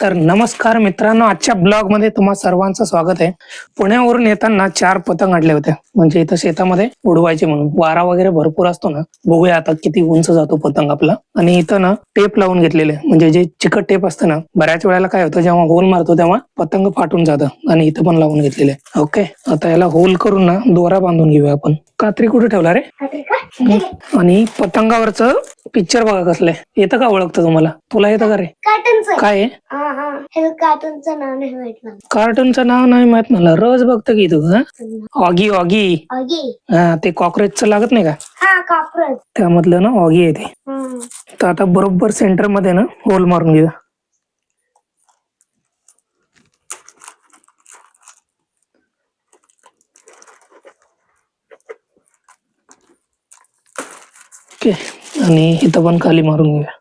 तर नमस्कार मित्रांनो आजच्या ब्लॉगमध्ये तुम्हा सर्वांचं स्वागत आहे. पुण्यावरून येताना चार पतंग आणले होते. म्हणजे इथं शेतामध्ये उडवायचे म्हणून. वारा वगैरे भरपूर असतो ना. बघूया आता किती उंच जातो पतंग आपला. आणि इथं ना टेप लावून घेतलेले. म्हणजे जे चिकट टेप असतं ना बऱ्याच वेळेला काय होतं जेव्हा होल मारतो तेव्हा पतंग फाटून जातं. आणि इथं पण लावून घेतलेले. ओके आता याला होल करून ना दोरा बांधून घेऊया आपण. कात्री कुठे ठेवला रे? आणि पतंगावरच पिक्चर बघा कसलंय येतं का ओळखतं तुम्हाला? तुला येतं का रे? कार्टूनचं काय आहे? हा कार्टूनचं नाव नाही माहीत मला. कार्टूनचं नाव नाही माहीत मला. रोज बघतो की तू हं? ऑगी ऑगी हा ते कॉक्रोचचं लागत नाही का? हा कॉकरोच त्यामधलं ना ऑगी आहे ते. तर आता बरोबर सेंटरमध्ये ना होल मारून घेऊया ओके आणि इथं पण खाली मारून घेऊया.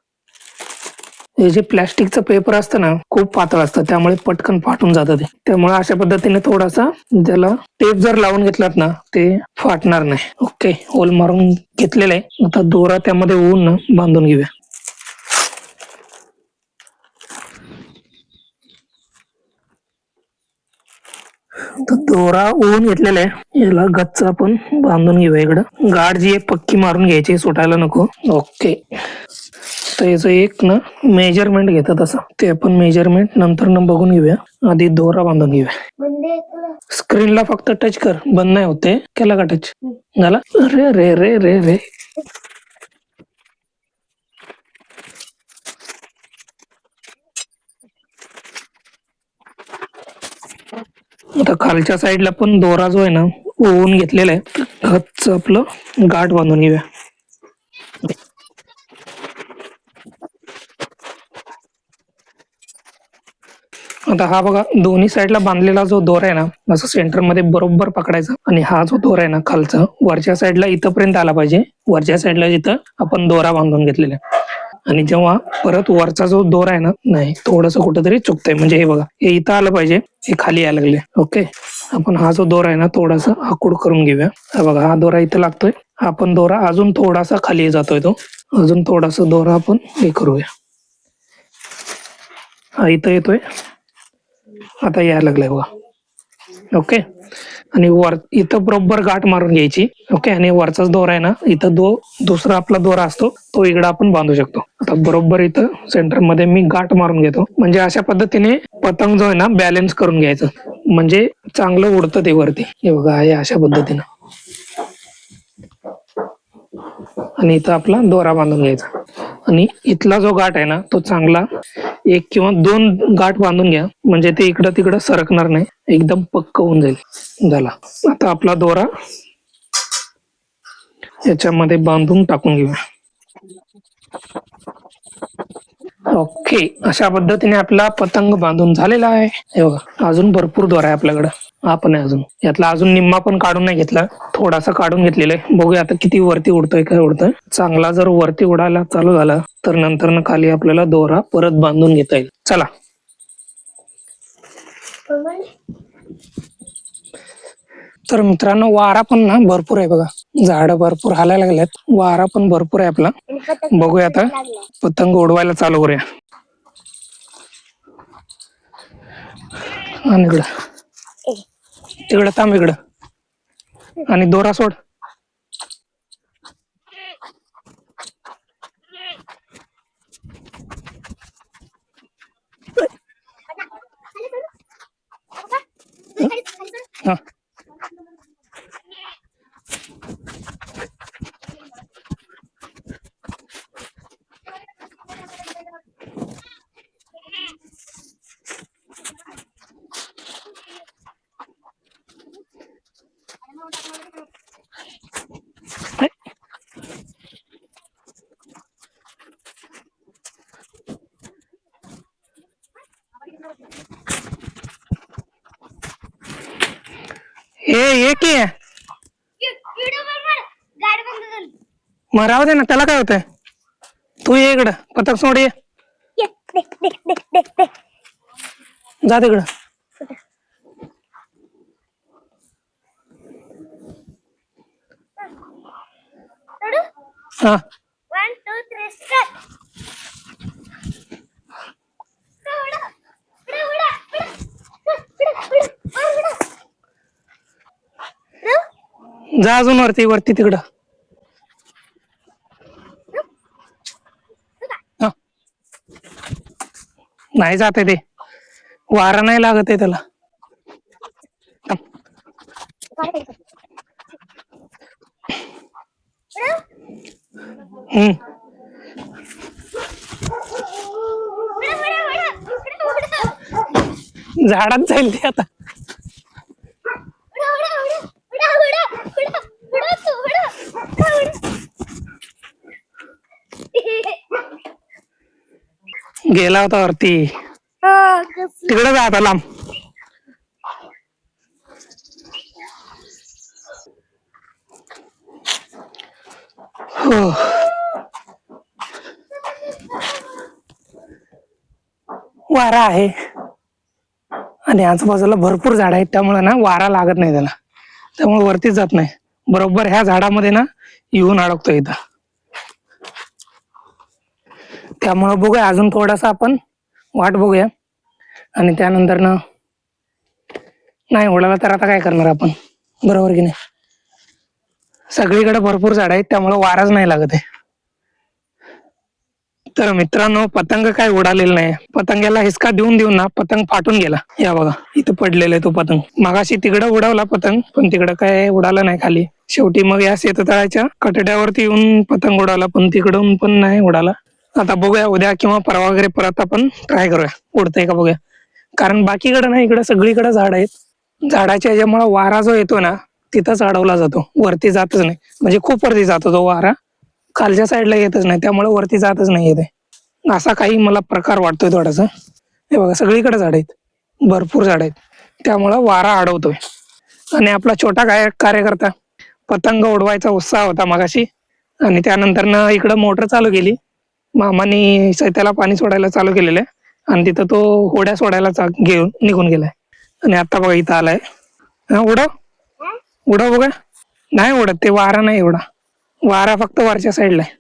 हे जे प्लॅस्टिकचं पेपर असतं ना खूप पातळ असतं. त्यामुळे पटकन फाटून जातं ते. त्यामुळे अशा पद्धतीने थोडासा त्याला टेप जर लावून घेतलात ना ते फाटणार नाही. ओके होल मारून घेतलेलं आहे. आता दोरा त्यामध्ये होऊन ना बांधून घेऊया. तर दोरा ओवून घेतलेला आहे. याला गच्च आपण बांधून घेऊया इकडं. गाठ जी आहे पक्की मारून घ्यायची सुटायला नको. ओके तर याचं एक ना मेजरमेंट घेतात असं. ते आपण मेजरमेंट नंतर न बघून घेऊया. आधी दोरा बांधून घेऊया. स्क्रीनला फक्त टच कर. बंद नाही होते केला का टच झाला? रे रे रे रे रे आता खालच्या साईडला पण दोरा जो आहे ना ओवून घेतलेला आहे. गच्च आपलं गाठ बांधून घेऊया. आता हा बघा दोन्ही साईडला बांधलेला जो दोरा आहे ना असं सेंटरमध्ये बरोबर पकडायचा. आणि हा जो दोरा आहे ना खालचा वरच्या साईडला इथपर्यंत आला पाहिजे. वरच्या साईडला जिथं आपण दोरा बांधून घेतलेला आहे. आणि जेव्हा परत वरचा जो दोर आहे ना नाही थोडस कुठेतरी चुकतंय. म्हणजे हे बघा हे इथं आलं पाहिजे हे खाली यायला लागले. ओके आपण हा जो दोरा आहे ना थोडासा आकूड करून घेऊया. हा बघा हा दोरा इथं लागतोय. आपण दोरा अजून थोडासा खाली जातोय तो. अजून थोडासा दोरा आपण हे करूया. हा इथं येतोय. आता यायला लागलाय बघा. ओके आणि वर इथं बरोबर गाठ मारून घ्यायची. ओके आणि वरचाच दोरा आहे ना इथं दो दुसरा आपला दोरा असतो तो इकडं आपण बांधू शकतो. आता बरोबर इथं सेंटरमध्ये मी गाठ मारून घेतो. म्हणजे अशा पद्धतीने पतंग जो आहे ना बॅलन्स करून घ्यायचं. म्हणजे चांगलं उडतं ते वरती. हे बघा हे अशा पद्धतीनं. आणि इथं आपला दोरा बांधून घ्यायचा. आणि इथला जो गाठ आहे ना तो चांगला एक किंवा दोन गाठ बांधून घ्या. म्हणजे ते इकडं तिकडं सरकणार नाही. एकदम पक्क होऊन जाईल. झाला. आता आपला दोरा याच्यामध्ये बांधून टाकून घेऊया. ओके. अशा पद्धतीने आपला पतंग बांधून झालेला आहे. हे बघा अजून भरपूर दोरा आहे आपल्याकडं. पण आहे अजून. यातला अजून निम्मा पण काढून नाही घेतला. थोडासा काढून घेतलेला आहे. बघूया आता किती वरती उडतोय काय उडतोय. चांगला जर वरती उडायला चालू झाला तर नंतर ना खाली आपल्याला दोरा परत बांधून घेता येईल. चला. तर मित्रांनो वारा पण ना भरपूर आहे बघा. झाड भरपूर हालायला लागल्यात. वारा पण भरपूर आहे आपला. बघूया आता. पतंग उडवायला चालू करूया. आणि इकडं. तिकडं थांब इकडं. आणि दोरा सोड. हा. हे हे की मग राहू दे ना त्याला काय होतंय? तू ये इकडं पतंग सोड ये. जा तिकडं. हा. जा अजून वरती वरती तिकडं. हा. नाही जाते ते. वारा नाही लागत आहे त्याला. हम्म. झाडात जाईल ते आता. गेला होता वरती. तिकडे जा आता लांब. हो. वारा आहे. आणि आजूबाजूला भरपूर झाड आहेत त्यामुळे ना वारा लागत नाही त्याला. त्यामुळे वरतीच जात नाही. बरोबर ह्या झाडामध्ये ना येऊन अडकतो इथं. त्यामुळे बघूया अजून थोडासा आपण वाट बघूया. आणि त्यानंतर ना नाही उडाला तर आता काय करणार आपण? बरोबर की नाही? सगळीकडे भरपूर झाड आहेत त्यामुळे वाराच नाही लागत आहे. तर मित्रांनो पतंग काय उडालेला नाही. पतंगाला हिसका देऊन देऊन ना पतंग फाटून गेला. या बघा इथं पडलेला आहे तो पतंग. मगाशी तिकडं उडवला पतंग पण तिकडं काय उडाला नाही खाली. शेवटी मग या शेततळाच्या कटड्यावरती येऊन पतंग उडाला पण तिकडून पण नाही उडाला. आता बघूया उद्या किंवा परवा वगैरे परत आपण ट्राय करूया. उडतंय का बघूया. कारण बाकीकडे ना इकडे सगळीकडे झाड आहेत. झाडाच्या याच्यामुळे वारा जो येतो ना तिथंच अडवला जातो. वरती जातच नाही. म्हणजे खूप वरती जातो तो वारा. खालच्या साईडला येतच नाही त्यामुळे वरती जातच नाही येते असा काही मला प्रकार वाटतोय थोडासा. हे बघा सगळीकडे झाड आहेत. भरपूर झाड आहेत. त्यामुळं वारा अडवतोय आणि आपला छोटा काय कार्यकर्ता पतंग उडवायचा उत्साह होता मगाशी. आणि त्यानंतरनं इकडं मोटर चालू केली. मामानी सैत्याला पाणी सोडायला चालू केलेलं आहे. आणि तिथं तो होड्या सोडायला चा- घेऊन निघून गेलाय. आणि आता बघा इथं आलाय. हा उडव. उडव बघा. नाही उडत ते वारा नाही एवढा. वारा फक्त वरच्या साईडला आहे.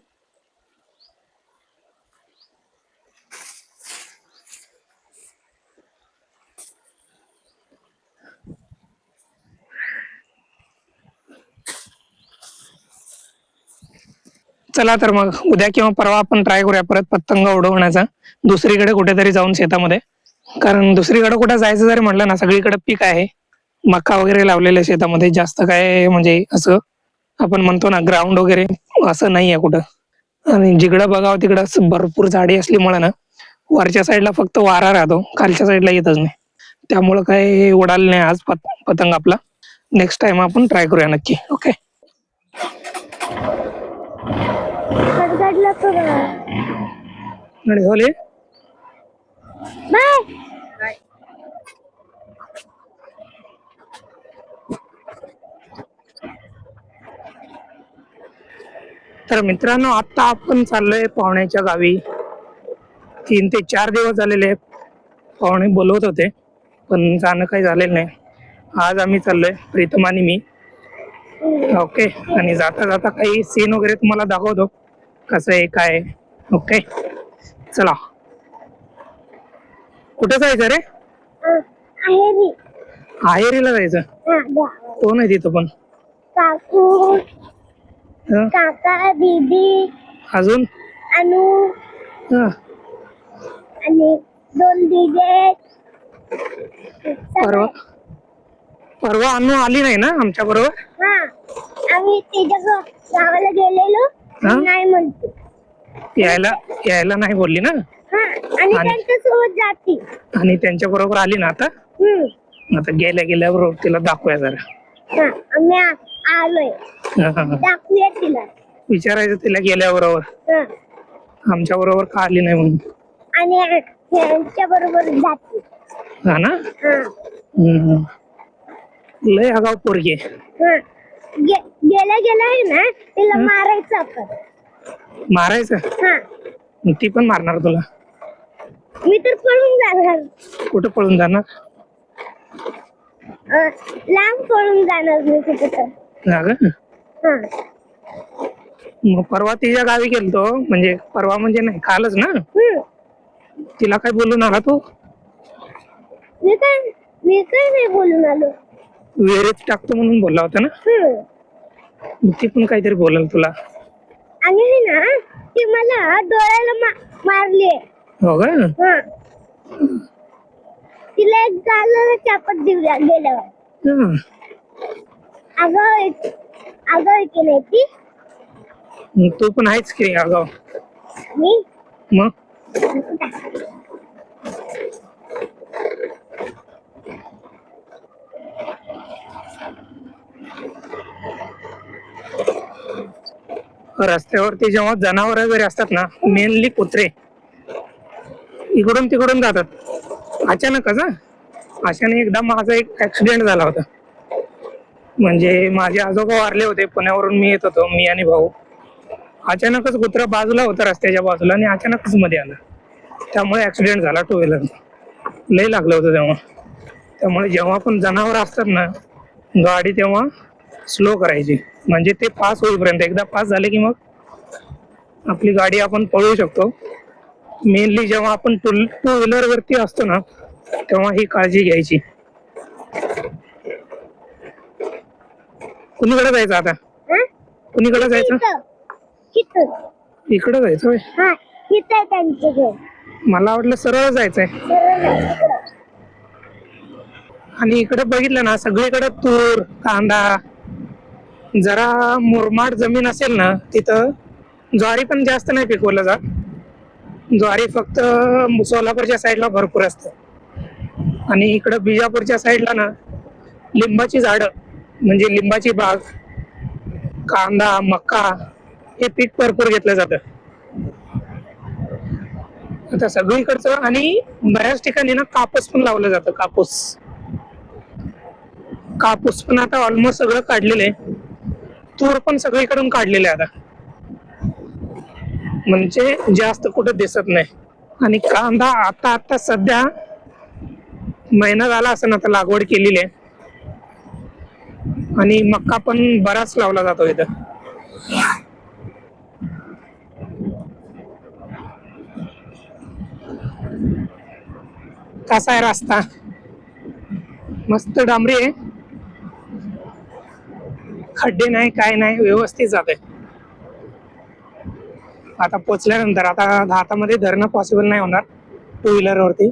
चला तर मग उद्या किंवा परवा आपण ट्राय करूया परत पतंग उडवण्याचा. दुसरीकडे कुठेतरी जाऊन शेतामध्ये. कारण दुसरीकडे कुठे जायचं जरी म्हटलं ना सगळीकडे पीक आहे. मका वगैरे लावलेलं शेतामध्ये. जास्त काय म्हणजे असं आपण म्हणतो ना ग्राउंड वगैरे असं नाही आहे कुठं. आणि जिकडं बघावं तिकडं असं भरपूर झाडी असल्यामुळे ना वरच्या साईडला फक्त वारा राहतो खालच्या साईडला येतच नाही. त्यामुळं काय उडाल नाही आज पत पतंग आपला. नेक्स्ट टाइम आपण ट्राय करूया नक्की ओके होले? तर मित्रांनो आता आपण चाललोय पाहुण्याच्या गावी. तीन ते चार दिवस झालेले. पाहुणे बोलवत होते पण जाणं काही झालेलं नाही. आज आम्ही चाललोय प्रीतम आणि मी. ओके आणि जाता जाता काही सीन वगैरे तुम्हाला दाखवतो. कसं आहे काय. ओके चला. कुठं जायचं रे? आहेरीला जायचं. कोण आहे तिथं पण? काकू. हं? काका दीदी अजून? अनु हं. आणि दोन दिदे परवा? परवा अनु आली नाही ना आमच्या बरोबर? हा. आम्ही तिच्या ग- गावाला गेलेलो. हा? नाही म्हणतो. यायला यायला नाही बोलली ना? हा. आणि आणि- त्यांच्यासोबत जाती. आणि त्यांच्या बरोबर आली ना आता? हम्म. आता गेल्या गेल्याबरोबर तिला दाखवूया जरा. हा. आम्ही आ- आलोय. दाखवूया तिला. विचारायचं तिला गेल्याबरोबर. हा. आमच्या बरोबर का आली नाही म्हणून? आणि त्यांच्या बरोबर जाती. हा ना? हा. हम्म. लय आगाव पोरगी आहे. हा. गे- गेल्या गेल्या आहे ना तिला मारायचं आपण. मारायचं? हा. ती पण मारणार तुला. मी तर पळून जाणार. कुठं पळून जाणार? अं, लांब पळून जाणार मी कुठं तर हा? हा मग परवा तिच्या गावी गेलतो म्हणजे परवा म्हणजे नाही कालच ना. तिला काय बोलून आला तू मी काय मी काय नाही बोलून आलो विहिरीत टाकतो म्हणून बोलला होता ना हम्म. ती पण काहीतरी बोलाल तुला आणि आहे ना ती मला डोळ्याला मा- मारली हो का हा तिला एक गालाला चापट दिला गेल्यावर हा. अगं ती. मग तू पण आहेच की अगाव मी? मग? रस्त्यावरती जेव्हा जनावर वगैरे असतात ना मेनली कुत्रे. इकडून तिकडून जातात. अचानकच हा. अशाने एकदा माझा एक ऍक्सिडेंट झाला होता. म्हणजे माझे आजोबा वारले होते पुण्यावरून मी येत होतो मी आणि भाऊ. अचानकच कुत्रा बाजूला होता रस्त्याच्या बाजूला आणि अचानकच मध्ये आला. त्यामुळे ऍक्सिडेंट झाला टू व्हीलर लय लागलं होतं तेव्हा. त्यामुळे जेव्हा पण जनावर असतात ना गाडी तेव्हा स्लो करायची. म्हणजे ते पास होईपर्यंत एकदा पास झाले की मग आपली गाडी आपण पळवू शकतो. मेनली जेव्हा आपण टू टू व्हीलरवरती असतो ना तेव्हा ही काळजी घ्यायची. कुणीकडे जायचं आता? हा? कुणीकडे जायचं? इथं. इथं. इकडे जायचं होय. हा इथं आहे त्यांचं घर. मला वाटलं सरळ जायचंय. सरळ आहे तिकडं. आणि इकडे बघितलं ना सगळीकडे तूर कांदा जरा मुरमाड जमीन असेल ना तिथं ज्वारी पण जास्त नाही पिकवलं जात. ज्वारी फक्त सोलापूरच्या साईडला भरपूर असतं. आणि इकडं बिजापूरच्या साईडला ना लिंबाची झाडं. म्हणजे लिंबाची बाग कांदा मका हे पीक भरपूर घेतलं जातं. आता सगळीकडचं आणि बऱ्याच ठिकाणी ना कापूस पण लावलं जातं कापूस. कापूस पण आता ऑलमोस्ट सगळं काढलेलं आहे. तूर पण सगळीकडून काढलेलं आहे आता. म्हणजे जास्त कुठं दिसत नाही. आणि कांदा आता आता सध्या महिना झाला असं आता लागवड केलेली आहे. आणि मक्का पण बराच लावला जातो इथं. कसा आहे रस्ता? मस्त डांबरी आहे. खड्डे नाही काय नाही व्यवस्थित जाते आता पोचल्यानंतर आता हातामध्ये धरणं पॉसिबल नाही होणार टू व्हीलर वरती.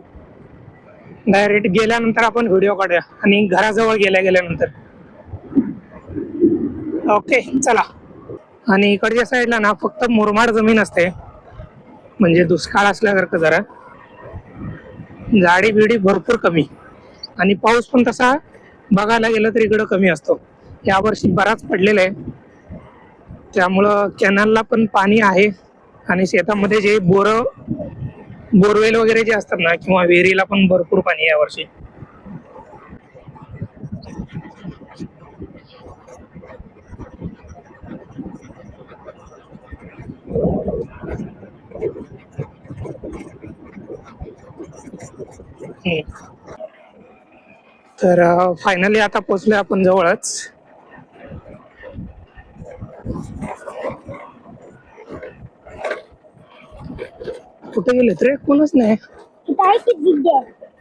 डायरेक्ट गेल्यानंतर आपण व्हिडिओ काढूया आणि घराजवळ गेल्या गेल्यानंतर. ओके चला. आणि इकडच्या साईडला ना फक्त मुरमाड जमीन असते. म्हणजे दुष्काळ असल्यासारखं जरा. झाडी बिडी भरपूर कमी. आणि पाऊस पण तसा बघायला गेलं तर इकडं कमी असतो. यावर्षी बराच पडलेला आहे. त्यामुळं कॅनलला पण पाणी आहे. आणि शेतामध्ये जे बोर बोरवेल वगैरे जे असतात ना किंवा विहिरीला पण भरपूर पाणी आहे यावर्षी तर फायनली आता पोचलोय आपण जवळच. कुठे गेलेत रे? कोणच नाही.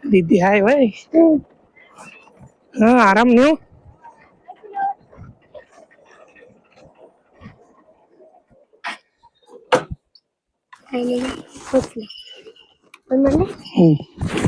दीदी? हाय. वय. हा आराम नेऊ पोचले हम्म.